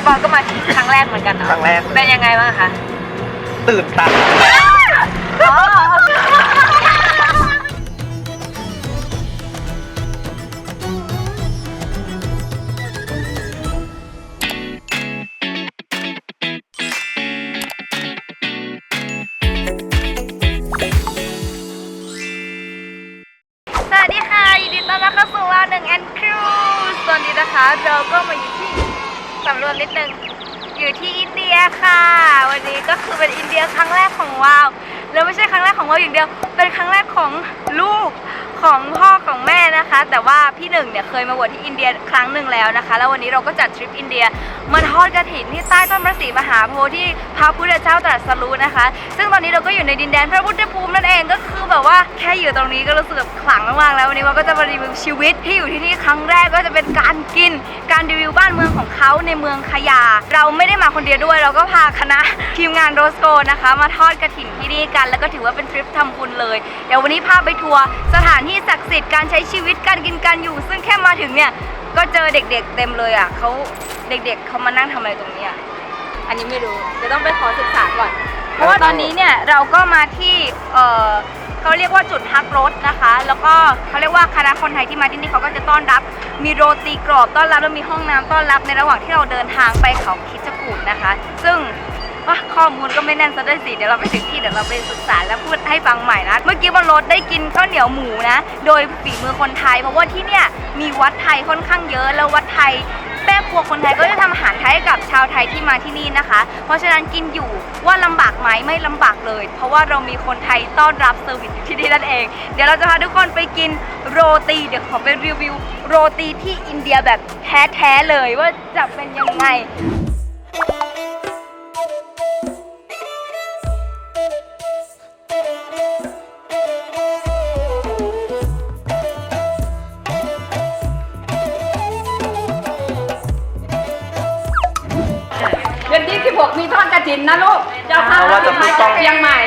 พี่ปอก็มาครั้งแรกเหมือนกันเนอะครั้งแรกเลย เป็นยังไงบ้างคะ ตื่นตาอ๋อสวัสดีค่ะยินดีต้อนรับเข้าสู่วาวหนึ่งแอนครูตอนนี้นะคะเราก็มาอยู่ที่สำรวจนิดนึง อยู่ที่อินเดียค่ะ วันนี้ก็คือเป็นอินเดียครั้งแรกของวาว แล้วไม่ใช่ครั้งแรกของวาวอย่างเดียว เป็นครั้งแรกของลูกของพ่อของแม่นะคะ แต่ว่าพี่หนึ่งเนี่ยเคยมาบวชที่อินเดียครั้งหนึ่งแล้วนะคะ แล้ววันนี้เราก็จัดทริปอินเดีย มาทอดกระถินที่ใต้ต้นพระศรีมหาโพธิ์ที่พระพุทธเจ้าตรัสรู้นะคะ ซึ่งตอนนี้เราก็อยู่ในดินแดนพระพุทธภูมินั่นเองก็คือแบบว่าแค่อยู่ตรงนี้ก็รู้สึกแบบขลังมากๆแล้ววันนี้เราก็จะมารีวิวชีวิตที่อยู่ที่นี่ครั้งแรกก็จะเป็นการกิน การรีวิวบ้านเมืองของเขาในเมืองขยา เราไม่ได้มาคนเดียวด้วย เราก็พาคณะทีมงานโรสโกนะคะ มาทอดกระถิ่นที่นี่กัน แล้วก็ถือว่าเป็นทริปทำบุญเลย เดี๋ยววันนี้พาไปทัวร์สถานที่ศักดิ์สิทธิ์การใช้ชีวิตการกินการอยู่ ซึ่งแค่มาถึงเนี่ยก็เจอเด็กๆเต็มเลยอะเขาเด็กๆเขามานั่งทำอะไรตรงนี้อะอันนี้ไม่รู้เดี๋ยวต้องไปขอศึกษาก่อน เพราะว่าตอนนี้เนี่ยเราก็มาที่เออเขาเรียกว่าจุดพักรถนะคะ แล้วก็เขาเรียกว่าคณะคนไทยที่มาที่นี่เขาก็จะต้อนรับ มีโรตีกรอบต้อนรับแล้วมีห้องน้ำต้อนรับในระหว่างที่เราเดินทางไปเขาคิดจกูดนะคะ ซึ่ง ว่าข้อมูลก็ไม่แน่นซะด้วยสิเดี๋ยวเราไปถึงที่เดี๋ยวเราไปศึกษาแล้วพูดให้ฟังใหม่นะ เมื่อกี้บนรถได้กินข้าวเหนียวหมูนะ โดยฝีมือคนไทย เพราะว่าที่เนี่ยมีวัดไทยค่อนข้างเยอะแล้ววัดไทยแม่ครัวคนไทยก็จะทำอาหารไทยให้กับชาวไทยที่มาที่นี่นะคะ เพราะฉะนั้นกินอยู่ว่าลำบากไหมไม่ลำบากเลย เพราะว่าเรามีคนไทยต้อนรับเซอร์วิสอยู่ที่นี่นั่นเอง เดี๋ยวเราจะพาทุกคนไปกินโรตี เดี๋ยวขอไปรีวิวโรตีที่อินเดียแบบแท้ๆเลยว่าจะเป็นยังไง ที่ 16 มีทอดกระถินนะลูก เจ้าภาพเพราะว่าจะพูดต้องเชียงใหม่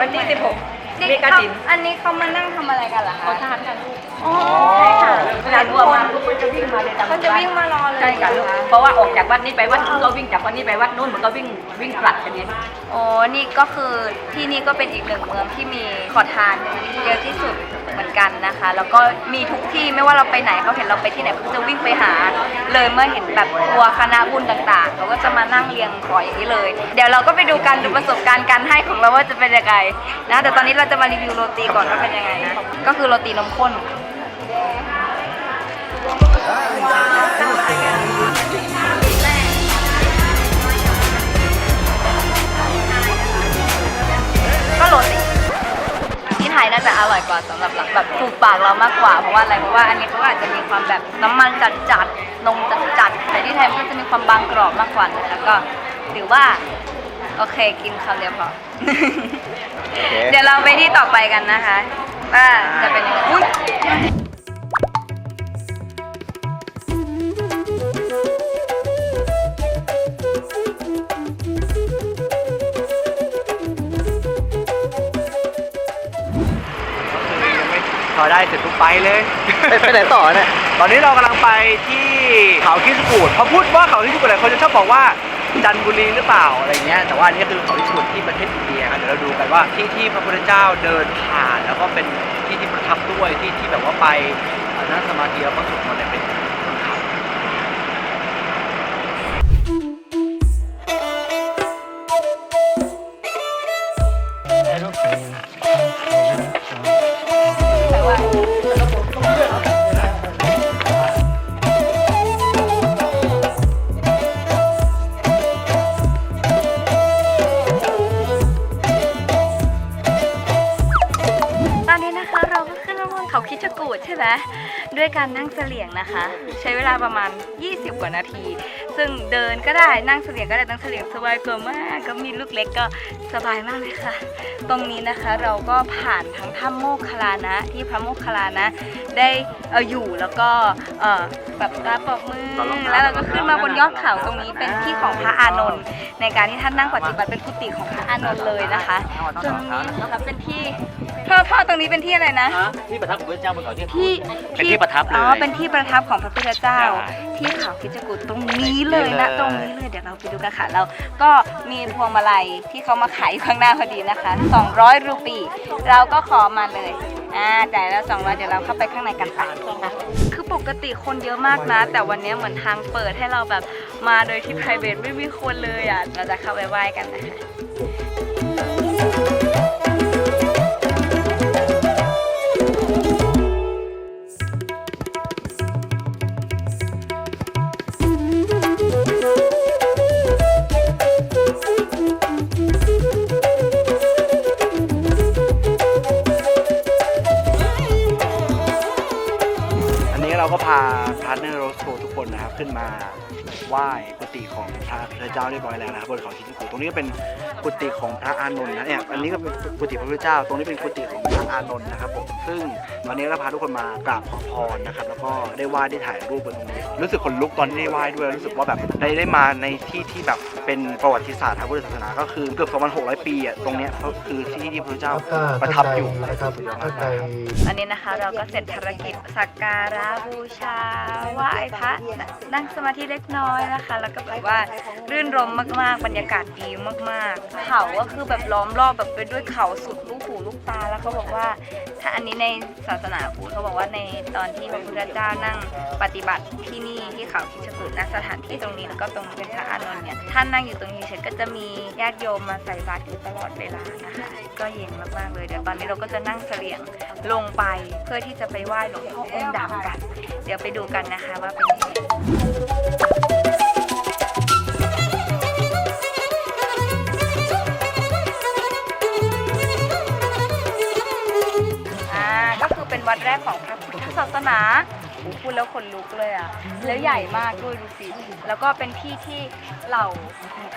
วันที่ 16 มีกระถินอันนี้เขามานั่งทำอะไรกันล่ะคะเขาทานกันลูกอ๋อใช่ค่ะเวลารัวมาลูกก็จะวิ่งมาเลยตามเขาจะวิ่งมารอเลยใช่ค่ะลูกเพราะว่าออกจากวัดนี้ไปวัดนู้นก็วิ่งจากวัดนี้ไปวัดนู้นมันก็วิ่งวิ่งผลัดกันนี้โอ้นี่ก็คือที่นี่ก็เป็นอีกหนึ่งเมืองที่มีขอทานเยอะที่สุด เหมือนกันนะคะ แล้วก็มีทุกที่ไม่ว่าเราไปไหนเขาเห็นเราไปที่ไหนเขาจะวิ่งไปหา เลยเมื่อเห็นแบบทัวคณะบุญต่างๆเขาก็จะมานั่งเรียงขออย่างนี้เลย เดี๋ยวเราก็ไปดูกันดูประสบการณ์การให้ของเราว่าจะเป็นยังไงนะแต่ตอนนี้เราจะมารีวิวโรตีก่อนว่าเป็นยังไงนะก็คือโรตีนมข้นก็โรตี ที่ไทยน่าจะอร่อยกว่าสำหรับเราแบบถูกปากเรามากกว่าเพราะว่าอะไรเพราะว่าอันนี้เขาก็อาจจะมีความแบบน้ำมันจัดจัดๆนมจัดจัดๆแต่ที่ไทยมันก็จะมีความบางกรอบมากกว่าแล้วก็ถือว่า โอเคกินคำเดียวพอเดี๋ยวเราไปที่ต่อไปกันนะคะ ว่าจะเป็นยังไงอุ๊ย พอได้เสร็จปุ๊บไปเลยไปไหนต่อเนี่ย ตอนนี้เรากำลังไปที่เขาคิสกูดพอพูดว่าเขาคิสกูดหลายคนจะชอบบอกว่าจันทบุรีหรือเปล่าอะไรเงี้ยแต่ว่าอันนี้คือเขาคิสกูดที่ประเทศอินเดียครับเดี๋ยวเราดูกันว่าที่ที่พระพุทธเจ้าเดินผ่านแล้วก็เป็นที่ที่ประทับด้วยที่ที่แบบว่าไปนั่งสมาธิแล้วก็สวดมนต์เนี่ยเป็น ด้วยการนั่งเสลี่ยงนะคะ ใช้เวลาประมาณ 20 กว่านาที ซึ่งเดินก็ได้นั่งเสลี่ยงก็ได้นั่งเสลี่ยงสบายกว่ามากก็มีลูกเล็กก็สบายมากเลยค่ะ ตรงนี้นะคะเราก็ผ่านทั้งถ้ำโมคคลานะ ที่พระโมคคลานะ ได้เอออยู่แล้วก็แบบตาปรบมือแล้วเราก็ขึ้นมาบนยอดเขาตรงนี้เป็นที่ของพระอานนท์ในการที่ท่านนั่งปฏิบัติเป็นกุฏิของพระอานนท์เลยนะคะส่วนตรงนี้นะคะเป็นที่ พ่อพ่อตรงนี้เป็นที่อะไรนะที่ประทับของพระเจ้าบนเขาที่ที่เป็นที่ประทับเลย อ๋อ เป็นที่ประทับของพระพุทธเจ้า ใช่ที่เขาคิดจกูฏตรงนี้เลยนะนี่เลยตรงนี้เลยเดี๋ยวเราไปดูกันค่ะ เราก็มีพวงมาลัยที่เขามาขายอยู่ข้างหน้าพอดีนะคะ 200 รูปี เราก็ขอมาเลย อ่า จ่ายแล้ว200เดี๋ยวเราเข้าไปข้างในกันค่ะคือปกติคนเยอะมากนะ แต่วันนี้เหมือนทางเปิดให้เราแบบมาโดยที่ private ไม่มีคนเลยอะ เราจะเข้าไปไหว้กันนะคะ ไหว้กุฏิของพระพุทธเจ้าเรียบร้อยแล้วนะครับบนเขาชินกุตรงนี้ก็เป็นกุฏิของพระอานนท์นะเนี่ยอันนี้ก็เป็นกุฏิพระพุทธเจ้า ตรงนี้เป็นกุฏิของพระอานนท์นะครับผมซึ่ง ตอนนี้เราพาทุกคนมากราบขอพรนะครับ แล้วก็ได้ไหว้ได้ถ่ายรูปบนตรงนี้ รู้สึกขนลุกตอนที่ได้ไหว้ด้วย รู้สึกว่าแบบได้ได้มาในที่ที่แบบเป็นประวัติศาสตร์ทางพุทธศาสนา ก็คือเกือบ2,600 ปีอะ ตรงเนี้ยก็คือที่ที่พระพุทธเจ้าประทับอยู่นะครับสุดยอดถ้ามากใครอันนี้นะคะเราก็เสร็จภารกิจสักการะบูชาไหว้พระนั่งสมาธิเล็กน้อยนะคะ แล้วก็แบบว่ารื่นรมมากๆ บรรยากาศดีมากๆ เขาก็คือแบบล้อมรอบแบบไปด้วยเขาสุดลูกหูลูกตา แล้วเขาบอกว่าถ้าอันนี้ในศาาสนาพุทธเขาบอกว่าในตอนที่พระพุทธเจ้านั่งปฏิบัติที่นี่ที่เขาคิชกุฎณสถานที่ตรงนี้แล้วก็ตรงเป็นพระอานนท์เนี่ยท่านนั่งอยู่ตรงนี้เฉยก็จะมีญาติโยมมาใส่บาตรอยู่ตลอดเวลานะคะก็เย็นมากๆเลยเดี๋ยวตอนนี้เราก็จะนั่งเสลี่ยงลงไปเพื่อที่จะไปไหว้หลวงพ่อองค์ดำกัน เดี๋ยวไปดูกันนะคะว่าเป็นยังไง วัดแรกของพระพุทธศาสนาโอ้พูดแล้วขนลุกเลยอะ แล้วใหญ่มากด้วยดูสิ แล้วก็เป็นที่ที่เหล่า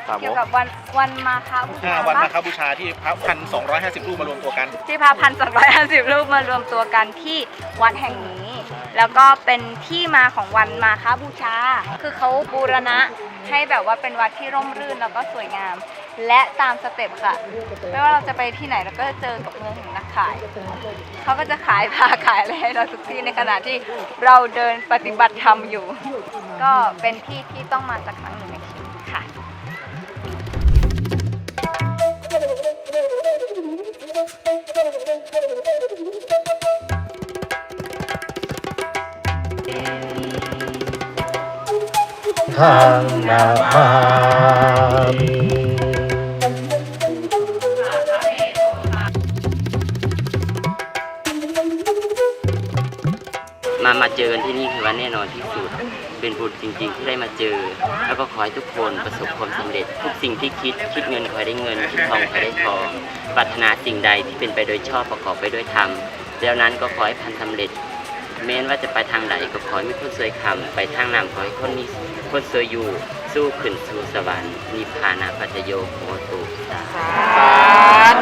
สาวก เกี่ยวกับวันวันมาคาบูอ่าชาวันปะมาคบูชาที่พระพันสองร้อยห้าสิบรูปมารวมตัวกัน ที่พาพันสองร้อยห้าสิบรูปมารวมตัวกันที่วัดแห่งนี้ แล้วก็เป็นที่มาของวันมาค้าบูชา คือเขาบูรณะให้แบบว่าเป็นวัดที่ร่มรื่นแล้วก็สวยงาม และตามสเต็ปค่ะ ไม่ว่าเราจะไปที่ไหนเราก็จะเจอกับเมืองแห่งนัก ขาย เขาก็จะขายผ้าขายอะไรให้เราทุกที่ในขณะที่เราเดินปฏิบัติธรรมอยู่ ก็เป็นที่ที่ต้องมาสักครั้งหนึ่งในชีวิตค่ะ ทางนามามิ มามาเจอกันที่นี่คือว่าแน่นอนที่สุด เป็นบุญจริงๆที่ได้มาเจอ แล้วก็ขอให้ทุกคนประสบความสำเร็จ ทุกสิ่งที่คิดคิดเงินขอให้ได้เงิน คิดทองขอให้ได้ทองปรารถนาสิ่งใดที่เป็นไปโดยชอบประกอบไปด้วยธรรมแล้วนั้นก็ขอให้พันสำเร็จแม้นว่าจะไปทางไหนก็ขอให้มีคนสวยคำไปทางนำขอให้คนนี้คนสวยอยู่สู้ขึ้นสู่สวรรค์นิพพานาปัจโยโหตุสาต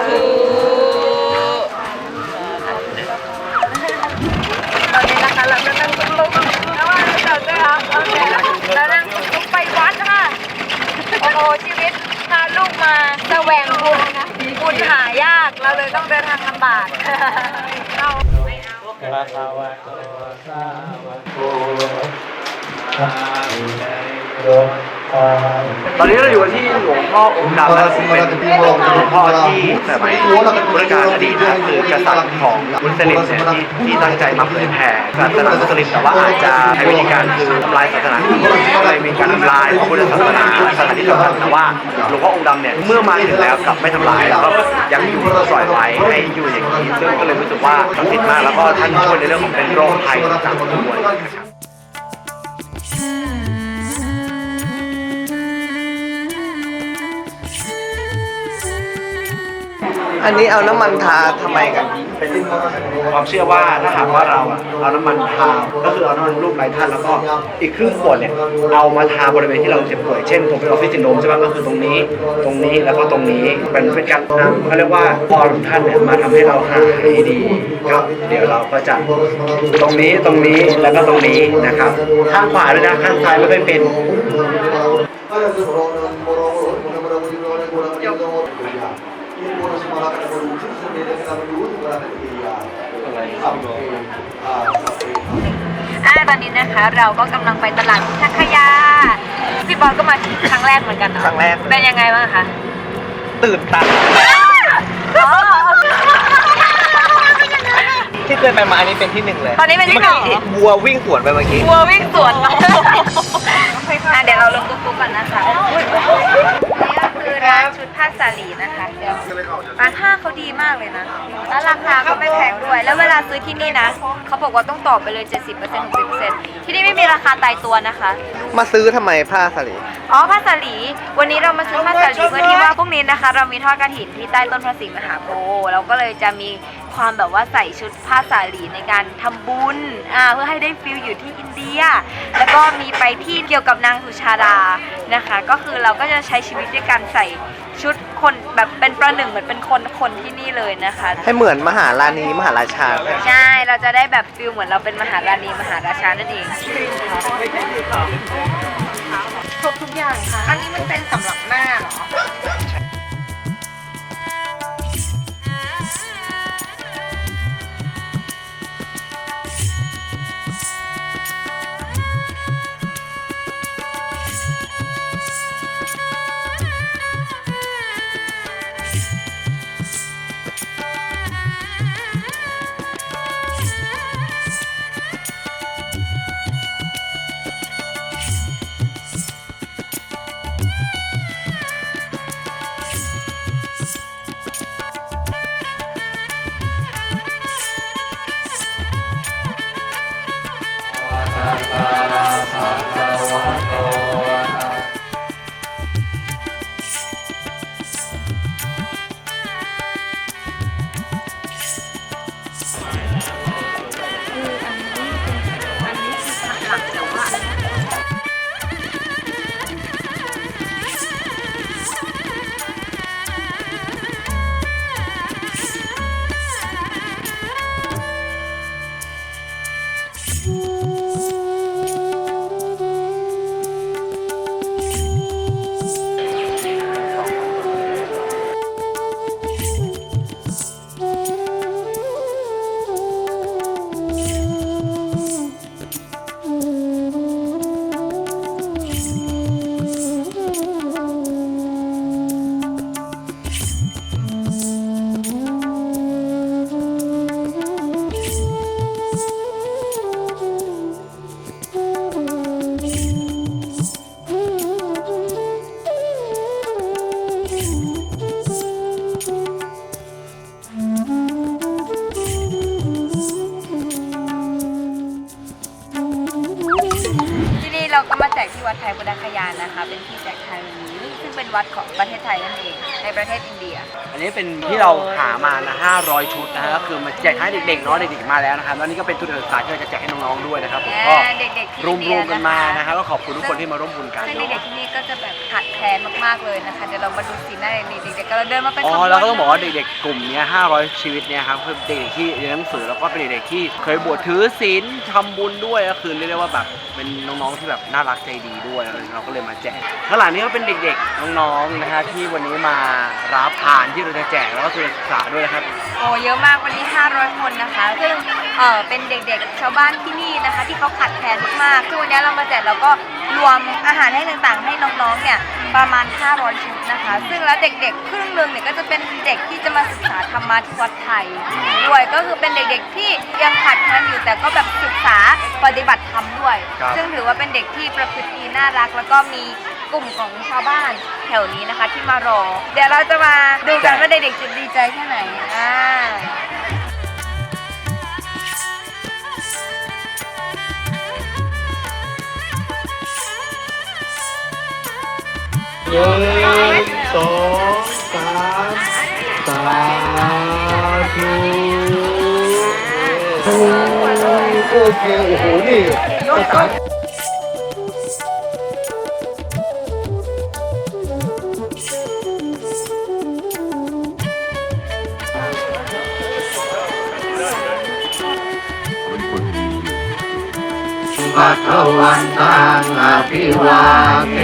มาแสวงบุญนะบุญหายากเราเลยต้องเดินทางลำบากเราตอน ตอนนี้เราอยู่ที่หลวงพ่อองค์ดำนะครับซึ่งเป็นหลวงพ่อที่สมัยพุทธกาลอดีตนะคือกษัตริย์ของมุสลิมเนี่ยที่ที่ตั้งใจมาเผยแผ่ศาสนามุสลิมแต่ว่าอาจจะใช้วิธีการคือทำลายศาสนาอื่นก็เลยมีการทำลายพระพุทธศาสนาสถานที่สำคัญแต่ว่าหลวงพ่อองค์ดำเนี่ยเมื่อมาถึงแล้วกลับไม่ทำลายแล้วก็ยังอยู่ปล่อยไว้ให้อยู่อย่างนี้ซึ่งก็เลยรู้สึกว่าศักดิ์สิทธิ์มากแล้วก็ท่านช่วยในเรื่องของเป็นโรคภัยต่างๆด้วยนะครับ อันนี้เอาน้ำมันทาทำไมกัน เป็นความเชื่อว่าถ้าหากว่าเราอะเอาน้ำมันทา ก็คือเอาน้ำมันรูปไร้ท่านแล้วก็อีกครึ่งขวดเนี่ยเอามาทาบริเวณที่เราเจ็บป่วยเช่นผมเป็นออฟฟิศซินโดรมใช่ไหมก็คือตรงนี้ ตรงนี้แล้วก็ตรงนี้เป็นเป็นการนำเขาเรียกว่าพรของท่านเนี่ยมาทำให้เราหายดีครับเดี๋ยวเราก็จะตรงนี้ตรงนี้แล้วก็ตรงนี้นะครับ ข้างขวาด้วยนะข้างซ้ายไม่ค่อยเป็น ตอนนี้นะคะ เราก็กำลังไปตลาดชักขยา พี่บอลก็มาครั้งแรกเหมือนกันเนอะครั้งแรก เป็นยังไงบ้างคะ ตื่นตันอ๋อที่เคยไปมาอันนี้เป็นที่หนึ่งเลยตอนนี้เป็นที่หนึ่งเหรอมื่อกี้วัววิ่งสวนไปเมื่อกี้ วัววิ่งสวนมาอะเดี๋ยวเราลงตุ๊กๆก่อนนะคะนี่ก็คือร้าน ชุดผ้าสาลีนะคะเดี๋ยวร้านผ้าเขาดีมากเลยนะ แล้วราคาก็ไม่แพงด้วย แล้วเวลาซื้อที่นี่นะ เขาบอกว่าต้องต่อไปเลย 70% 60%ที่นี่ไม่มีราคาตายตัวนะคะ มาซื้อทำไมผ้าสลี อ๋อผ้าสาลี วันนี้เรามาซื้อผ้าสาลีเพื่อที่ว่าพรุ่งนี้นะคะ เรามีทอดกระถินที่ใต้ต้นพระศรีมหาโพธิ์เราก็เลยจะมี ความแบบว่าใส่ชุดผ้าสาลีในการทำบุญอ่าเพื่อให้ได้ฟิลอยู่ที่อินเดีย แล้วก็มีไปที่เกี่ยวกับนางสุชาดานะคะ ก็คือเราก็จะใช้ชีวิตด้วยการใส่ชุดคนแบบเป็นประหนึ่งเหมือนเป็นคนคนที่นี่เลยนะคะ ให้เหมือนมหาราณีมหาราชาเลยใช่เราจะได้แบบฟิลเหมือนเราเป็นมหาราณีมหาราชานั่นเองครบทุกอย่างค่ะ อันนี้มันเป็นสำหรับหน้าเหรอ ที่ อันนี้เป็นที่เราหามานะ500 ชุดนะฮะก็คือมาแจกให้เด็กๆเนาะเด็กๆมาแล้วนะครับแล้วนี่ก็เป็นทุนการศึกษาที่เราจะแจกให้น้องๆด้วยนะครับผมก็อ่าเด็กๆที่รอินเดียวมๆกันมานะคะนะฮะก็ขอบคุณทุกคนที่มาร่วมบุญกันซึ่งเนาะเด็กๆที่นี่ก็จะแบบขาดแคลนมากๆเลยนะคะเดี๋ยวเรามาดูสีหน้าเด็กๆเด็กๆก็เดินมาเป็นอ๋ขบอวนแล้วก็ต้องบอกว่าเด็กๆกลุ่มเนี้ย500 ชีวิตเนี่ยครับคือเด็กๆที่เรียนหนังสือแล้วก็เป็นเด็กๆที่เคยบวชถือศีลทำบุญด้วยก็คือเรียกได้ว่าแบบเป็นน้องๆที่แบบน่ารักใจดีด้วยแล้วเราก็เลยมาแจกข้างหลังนี้ก็เป็นเด็กๆน้องๆนะฮะที่วันนี้มารับทานที่เราจะแจกแล้วก็ทุนการศึกษาด้วยนะครับ โอ้เยอะมากวันนี้ 500 คนนะคะ ซึ่งเออเป็นเด็กๆ ชาวบ้านที่นี่นะคะ ที่เขาขาดแคลนมากๆคือวันนี้เรามาแจกเราก็รวมอาหารให้ต่างๆ ให้น้องๆ เนี่ยประมาณ 500 ชุดนะคะ ซึ่งแล้วเด็กๆ ครึ่งหนึงเนี่ยก็จะเป็นเด็กที่จะมาศึกษาธรรมะที่วัดไทยด้วย ก็คือเป็นเด็กๆ ที่ยังขาดแคลนอยู่แต่ก็แบบศึกษาปฏิบัติธรรมด้วย ครับ ซึ่งถือว่าเป็นเด็กที่ประพฤติดีน่ารักแล้วก็มี กลุ่มของชาวบ้านแถวนี้นะคะที่มารอ เดี๋ยวเราจะมาดูกันว่าเด็กๆจะดีใจแค่ไหนอ่าหนึ่งสองสามสาธุโอเคโอ้โหนี่ ภะคะวันตังอภิวาเท